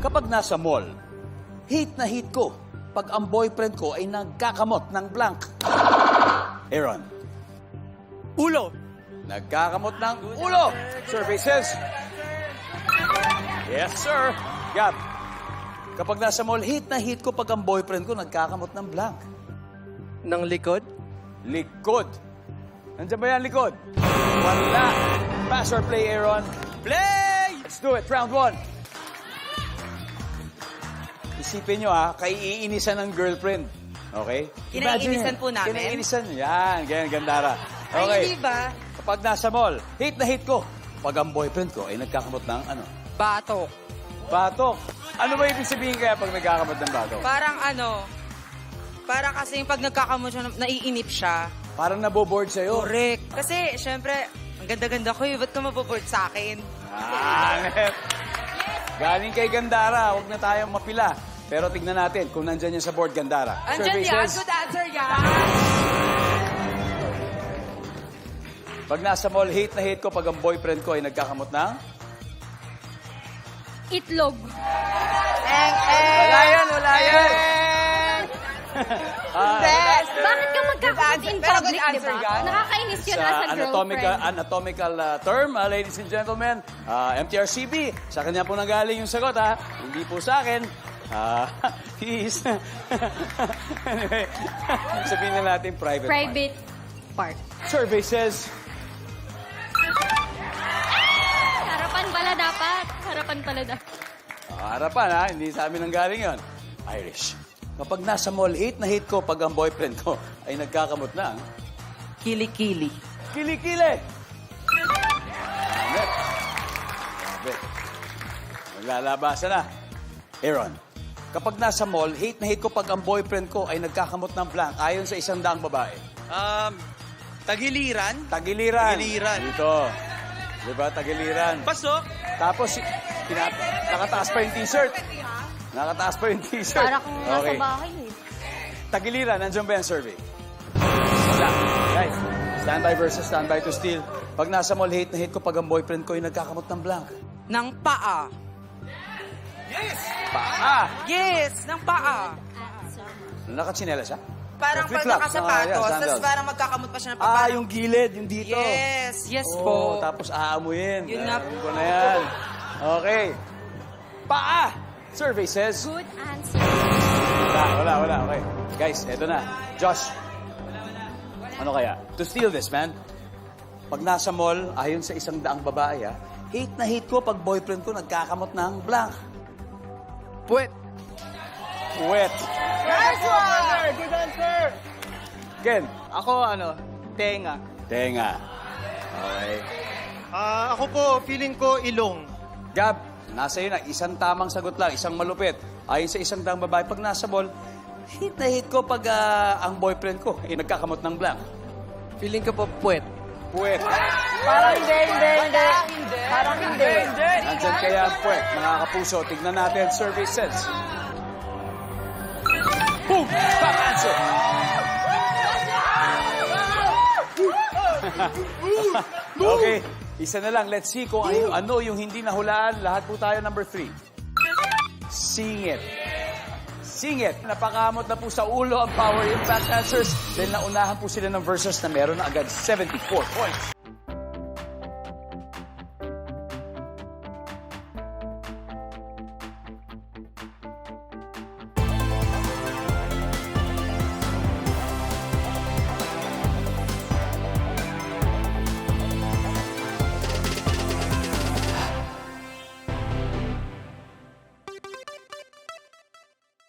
Kapag nasa mall, hate na hate ko pag ang boyfriend ko ay nagkakamot ng blank. Aaron, Ulo. nagkakamot ng ulo. Says, Yes, sir. Gab, kapag nasa mall, hate na hate ko pag ang boyfriend ko nagkakamot ng blank. Ng likod. Likod. Nandiyan ba yan, likod? Wala. Pass or play, Aaron? Play! Let's do it. Round one. Isipin nyo ha, kaiinisan ng girlfriend. Okay? Kinaiinisan Imagine, po namin? Kinaiinisan. Yan, ganyan, gandara. Ay, Okay. hindi ba? Kapag nasa mall, hate na hate ko. Pag ang boyfriend ko ay nagkakamot ng ano? Batok. Batok. Ano ba ibig sabihin kaya pag nagkakamot ng batok? Parang ano, parang kasi pag nagkakamot siya, naiinip siya. Parang naboboard sa'yo. Correct. Kasi, syempre, ang ganda-ganda ko eh. Ba't ka maboboard sa akin? Ah, Galing kay Gandara, huwag na tayong mapila. Pero tignan natin kung nandyan yan sa board, Gandara. Andyan yan. Good answer yan. Pag nasa mall, hate na hate ko pag ang boyfriend ko ay nagkakamot ng... Itlog. Eng, eng. Wala yan, wala yan! Ah, Bakit ka magkakapit in Pero good public, di answer ba? yan. Nakakainis yun sa as a anatomical, girlfriend. anatomical uh, term, uh, ladies and gentlemen, uh, MTRCB, sa kanya po nagaling yung sagot, ha? Hindi po sa akin. Uh, he's... anyway, sabihin na natin private. Private part. Survey says, Harapan pala dapat. Harapan pala dapat. Ah, harapan ha, hindi sa amin ang galing yon. Irish. Kapag nasa mall, hate na hate ko pag ang boyfriend ko ay nagkakamot ng Kili-kili. kilikili. Grabe. Grabe. Maglalabasan na. Aaron, kapag nasa mall, hate na hate ko pag ang boyfriend ko ay nagkakamot ng blank ayon sa isang daang babae. Um, tagiliran. Tagiliran. Tagiliran. Dito. Di ba? Tagiliran. Pasok. Tapos, pinat nakataas pa yung t-shirt. Nakataas pa yung t-shirt. Para kung nasa bahay eh. Tagiliran, nandiyan ba yung survey? Wala. Guys, standby versus standby to steal. Pag nasa mall, hate na hate ko pag ang boyfriend ko ay nagkakamot ng blank. Ng paa. Paa! Yes, ng paa. Nakachinela siya? Parang pag nakasapatos, Ah, tapos parang magkakamot pa siya ng Ah, paa. yung gilid, yung dito. Yes, yes Oh, po. tapos aamuyin. Yun Alam ko na yan. Okay. Paa! Survey says... Good answer. Wala, wala, wala. Okay. Guys, eto na. Josh. Ano kaya? To steal this, man. Pag nasa mall, ayon sa isang daang babae, ah, hate na hate ko pag boyfriend ko nagkakamot ng blank. Puwet. Wet. Nice one! Good answer! Ken. Ako, ano, tenga. Tenga. Okay. Ah, ako po, feeling ko ilong. Gab, nasa yun na. Isang tamang sagot lang. Isang malupit. Ayon sa isang daang babae, pag nasa mall, hate na hate ko pag ah, ang boyfriend ko ay nagkakamot ng blank. Feeling ko po puwet. Puwet. Parang hindi, hindi, hindi. Parang hindi. Nandyan kaya puwet, mga kapuso. Tignan natin, says. Boom! Top answer! okay, isa na lang. Let's see kung ano, ano yung hindi nahulaan. Lahat po tayo, number three. Sing it. Sing it. Napakamot na po sa ulo ang power impact answers dahil naunahan po sila ng verses na meron na agad 74 points.